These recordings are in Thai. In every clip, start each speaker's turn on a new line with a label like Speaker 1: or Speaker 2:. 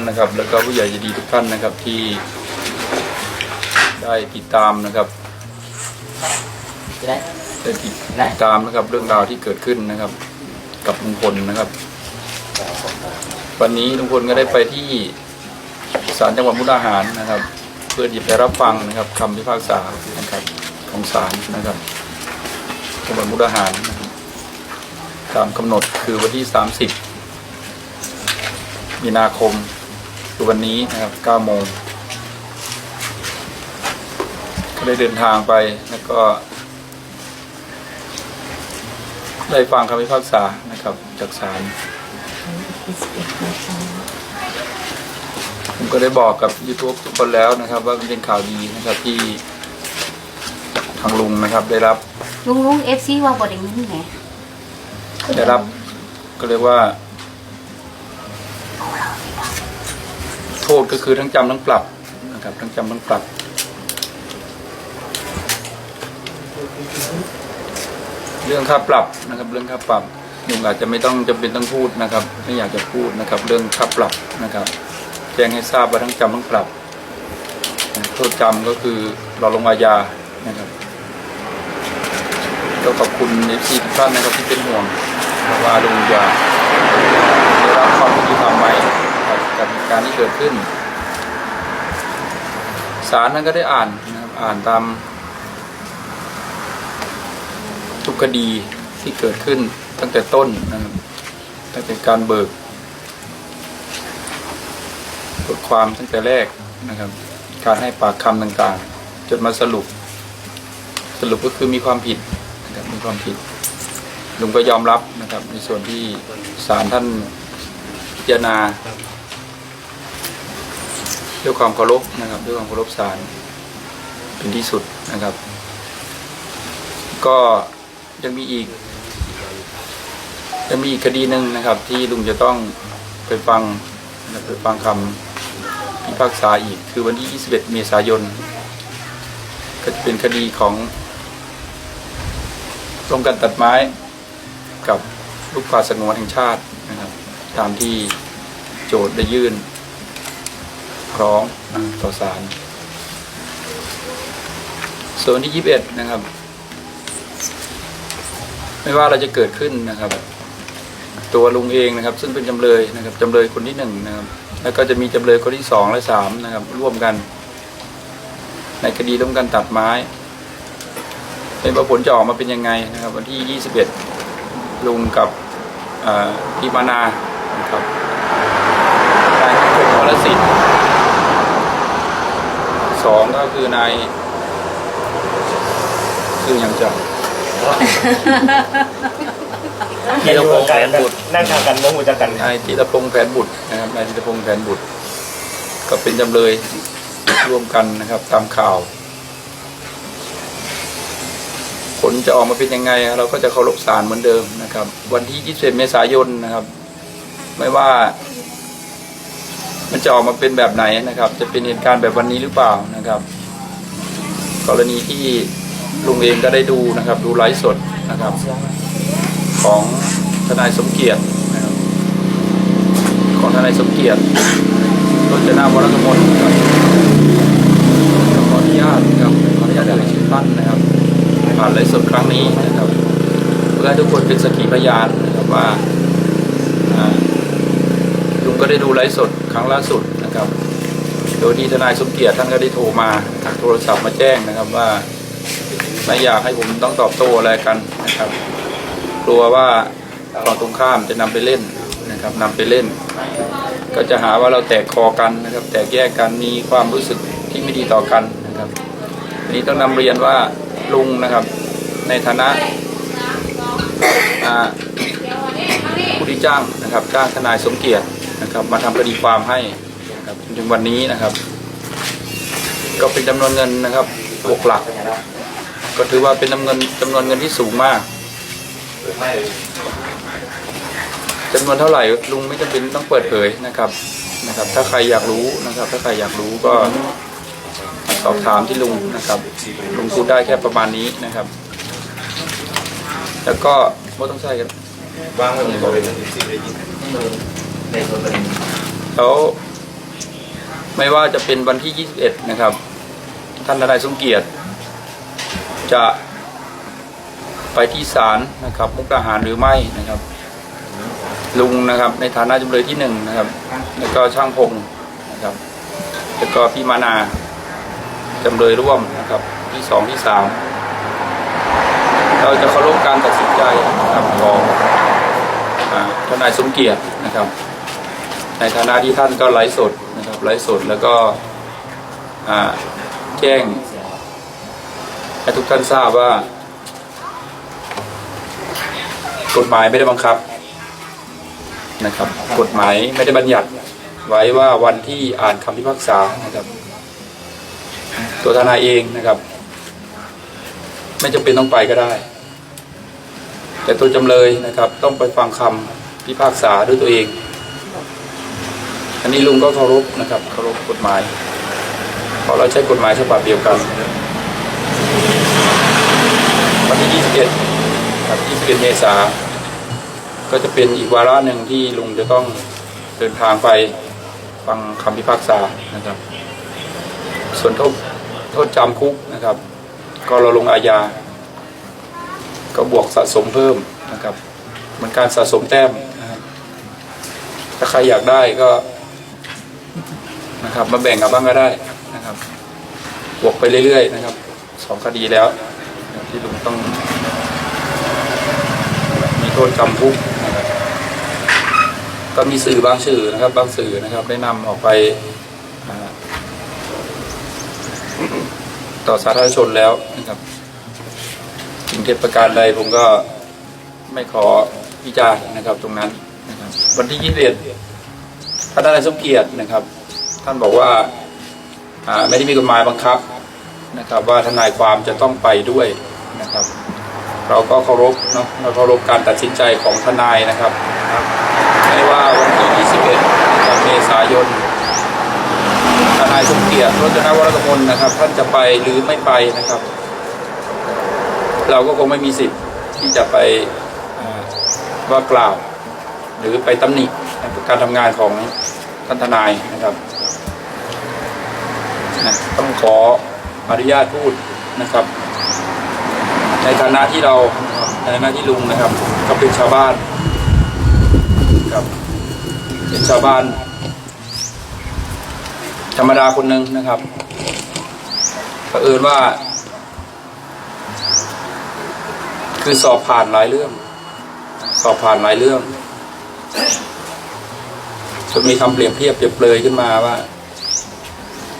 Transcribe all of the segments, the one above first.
Speaker 1: นะครับแล้วก็ผู้ใหญ่ใจดีทุกท่านนะครับที่ได้ติดตามนะครับ
Speaker 2: จะได้
Speaker 1: ได้ติดตามนะครับเรื่องราวที่เกิดขึ้นนะครับ กับลุงพลนะครับ วันนี้ลุงพลก็ได้ไปที่ศาลจังหวัดมุกดาหารนะครับ เพื่อที่ไปรับฟังนะครับคำพิพากษานะครับของศาลนะครับจังหวัดมุกดาหารนะครับตามกำหนดคือวันที่ 30 มีนาคม คือวันนี้นะครับ9โมงก็ได้เดินทางไปแล้วก็ ได้ฟังคำพิพากษานะครับ จากศาลผมก็ได้บอกกับยูทูบทุกคนแล้วนะครับ ว่ามันเป็นข่าวดีนะครับที่ทางลุงนะครับ ได้รับ
Speaker 3: ลุงลุงเอฟซีว่าบ่ได้ยินไง
Speaker 1: ได้รับก็เรียกว่า โท ษก็คือทั้งจำทั้งปรับนะครับทั้งจำทั้งปรับเรื่องค่าปรับนะครับ เรื่องค่าปรับลุงอาจจะไม่ต้องจำเป็นต้องพูดนะครับ ไม่อยากจะพูดนะครับ เรื่องค่าปรับนะครับ แจ้งให้ทราบว่าทั้งจำทั้งปรับโทษจำก็คือรอลงอาญานะครับก็ขอบคุณเอฟซีทุกท่านนะครับที่เป็นห่วงว่าลุงจะได้รับความ การณ์ที่เกิดขึ้นศาลนั้นก็ได้อ่านนะครับอ่านตามทุกคดีที่เกิดขึ้นตั้งแต่ต้นนะครับตั้งแต่การเบิกบทความตั้งแต่แรกนะครับ การให้ปากคำต่างๆ จนมาสรุป สรุปก็คือมีความผิดนะครับมีความผิดลุงก็ยอมรับนะครับ ในส่วนที่ศาลท่านพิจารณา ด้วยความเคารพนะครับ ด้วยความเคารพศาลเป็นที่สุดนะครับ ก็ยังมีอีกยังมีอีกคดีหนึ่งนะครับ ที่ลุงจะต้องไปฟังไปฟังคำพิพากษาอีกคือวันที่ 21 เมษายน ก็จะเป็นคดีของร่วมกันตัดไม้กับลูกป่าสงวนแห่งชาตินะครับ ตามที่โจทย์ได้ยื่น ร้องต่อศาลส่วนที่21นะครับ ไม่ว่าอะไรจะเกิดขึ้นนะครับ ตัวลุงเองนะครับ ซึ่งเป็นจำเลยนะครับจำเลยคนที่หนึ่งนะครับ แล้วก็จะมีจำเลยคนที่สองและสามนะครับ ร่วมกัน ในคดีร่วมกันตัดไม้เป็นผลจะออกมาเป็นยังไงนะครับ วันที่21ลุงกับพี่มานานะครับนายคมวรสิทธิ์ สองก็คือนายคืออย่างจัง
Speaker 4: ในอยู่กันนั่งทางกันโมโหจักกัน
Speaker 1: นายจิตรพงษ์แผนบุตรนะครับนายจิตรพงษ์แผนบุตร ก็เป็นจำเลยร่วมกันนะครับ ตามข่าว ผลจะออกมาเป็นยังไง เราก็จะเคารพศาลเหมือนเดิมนะครับ วันที่ 21 เมษายนนะครับ ไม่ว่า มันจะออกมาเป็นแบบไหนนะครับ จะเป็นเหตุการณ์แบบวันนี้หรือเปล่านะครับ กรณีที่ลุงเองก็ได้ดูนะครับ ดูไลฟ์สดนะครับ ของทนายสมเกียรตินะครับของทนายสมเกียรติรจนาวรกมลครับขออนุญาตนะครับขออนุญาตเอ่ยชื่อท่านนะครับผ่านไลฟ์สดครั้งนี้นะครับ เพื่อให้ทุกคนเป็นสักขีพยานนะครับว่าลุงก็ได้ดูไลฟ์สด ครั้งล่าสุดนะครับ โดยที่ทนายสมเกียรติท่านก็ได้โทรมาทางโทรศัพท์มาแจ้งนะครับว่าไม่อยากให้ผมต้องตอบโต้อะไรกันนะครับ กลัวว่าฝั่งตรงข้ามจะนำไปเล่นนะครับนำไปเล่น ก็จะหาว่าเราแตกคอกันนะครับ แตกแยกกันมีความรู้สึกที่ไม่ดีต่อกันนะครับนนี้ต้องนำเรียนว่าลุงนะครับ ในฐานะผู้ที่จ้างนะครับจ้างทนายสมเกียรติ นะครับมาทำคดีความให้นะครับจนถึงวันนี้นะครับ ก็เป็นจำนวนเงินนะครับหกหลัก ก็ถือว่าเป็นจำนวนจำนวนเงินที่สูงมากจำนวนเท่าไหร่ลุงไม่จำเป็นต้องเปิดเผยนะครับนะครับ ถ้าใครอยากรู้นะครับ ถ้าใครอยากรู้ก็สอบถามที่ลุงนะครับ ลุงพูดได้แค่ประมาณนี้นะครับ แล้วก็ไม่ต้องใช่กัน
Speaker 4: วางไว้บน โต๊ะเลย
Speaker 1: แล้วไม่ว่าจะเป็นวันที่ 21 นะครับ ท่านทนายสมเกียรติ จะไปที่ศาลนะครับมุกดาหารหรือไม่นะครับ ลุงนะครับ ในฐานะจำเลยที่หนึ่งนะครับ แล้วก็ช่างพงนะครับแล้วก็พี่มานาจำเลยร่วมนะครับ ที่สองที่สามเราจะเคารพการตัดสินใจนะครับของอ่าทนายสมเกียรตินะครับ ในฐานะที่ท่านก็ไลฟ์สดนะครับไลฟ์สดแล้วก็แจ้งให้ทุกท่านทราบว่า กฎหมายไม่ได้บังคับนะครับ กฎหมายไม่ได้บัญญัติไว้ว่าวันที่อ่านคำพิพากษานะครับ ตัวทนายเองนะครับ ไม่จำเป็นต้องไปก็ได้ แต่ตัวจำเลยนะครับ ต้องไปฟังคำพิพากษาด้วยตัวเอง อันนี้ลุงก็เคารพนะครับเคารพกฎหมายเพราะเราใช้กฎหมายฉบับเดียวกันวันที่ 21ครับ21 เมษาก็จะเป็นอีกวาระหนึ่งที่ลุงจะต้องเดินทางไปฟังคำพิพากษานะครับ ส่วนโทษโทษจำคุกนะครับ ก็เราลงอาญา ก็บวกสะสมเพิ่มนะครับ เหมือนการสะสมแต้มนะถ้าใครอยากได้ก็ นะครับ มาแบ่งกันบ้างก็ได้นะครับบวกไปเรื่อยๆนะครับสองคดีแล้วที่ลุงต้อง มีโทษจำคุกนะครับก็มีสื่อบางสื่อนะครับ บางสื่อนะครับ ได้นำออกไปต่อสาธารณชนแล้วนะครับถึงเทศประการใดผมก็ไม่ขอวิจารณ์นะครับ ตรงนั้นนะครับวันที่21ท่านนายสมเกียรตินะครับ ท่านบอกว่าไม่ได้มีกฎหมายบังคับนะครับ ว่าทนายความจะต้องไปด้วยนะครับ เราก็เคารพเนาะเราเคารพการตัดสินใจของทนายนะครับไม่ว่าวันที่ 21 เมษายนทนายสมเกียรติรจนวรกมลนะครับ ท่านจะไปหรือไม่ไปนะครับ เราก็คงไม่มีสิทธิ์ที่จะไปว่ากล่าว หรือไปตำหนิการทำงานของท่านทนายนะครับ นะต้องขออนุญาตพูดนะครับ ในฐานะที่เราในฐานะที่ลุงนะครับ ก็เป็นชาวบ้านครับเป็นชาวบ้าน ธรรมดาคนหนึ่งนะครับเผอิญว่า คือสอบผ่านหลายเรื่อง สอบผ่านหลายเรื่องจนมีคำเปรียบเทียบเปรียบเปรยขึ้นมาว่า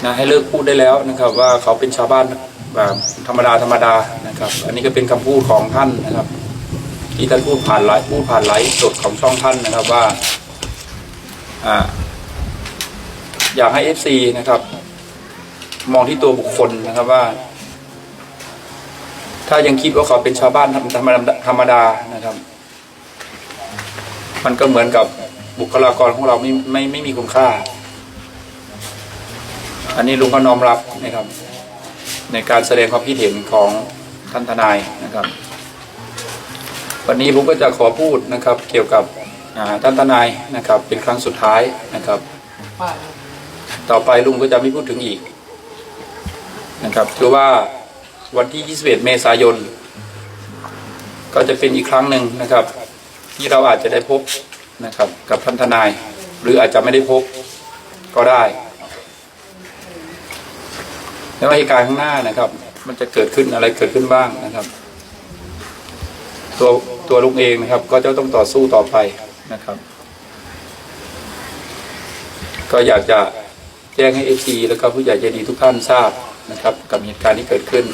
Speaker 1: นะให้เลิกพูดได้แล้วนะครับ ว่าเขาเป็นชาวบ้านแบบธรรมดาธรรมดานะครับ อันนี้ก็เป็นคำพูดของท่านนะครับ ที่ท่านพูดผ่านไลฟ์พูดผ่านไลฟ์สดของช่องท่านนะครับว่าอ่าอยากให้เอฟซีนะครับ มองที่ตัวบุคคลนะครับว่า ถ้ายังคิดว่าเขาเป็นชาวบ้านธรรมธรรมดาธรรมดานะครับ มันก็เหมือนกับบุคลากรของเราไม่ไม่ไม่มีคุณค่า อันนี้ลุงก็น้อมรับนะครับ ในการแสดงความคิดเห็นของท่านทนายนะครับ วันนี้ผมก็จะขอพูดนะครับ เกี่ยวกับท่านทนายนะครับ เป็นครั้งสุดท้ายนะครับ ต่อไปลุงก็จะไม่พูดถึงอีกนะครับคือว่าวันที่ 21 เมษายน ก็จะเป็นอีกครั้งหนึ่งนะครับ ที่เราอาจจะได้พบนะครับ กับท่านทนาย หรืออาจจะไม่ได้พบก็ได้ ในว่าเหตุการณ์ข้างหน้านะครับ มันจะเกิดขึ้นอะไรเกิดขึ้นบ้างนะครับ ตัวตัวลุงเองนะครับ ก็จะต้องต่อสู้ต่อไปนะครับ ก็อยากจะแจ้งให้เอฟซีแล้วก็ผู้ใหญ่ใจดีทุกท่านทราบนะครับ กับเหตุการณ์ที่เกิดขึ้น